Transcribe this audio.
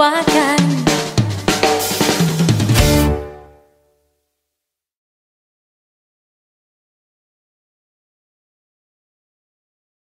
ว่ากัน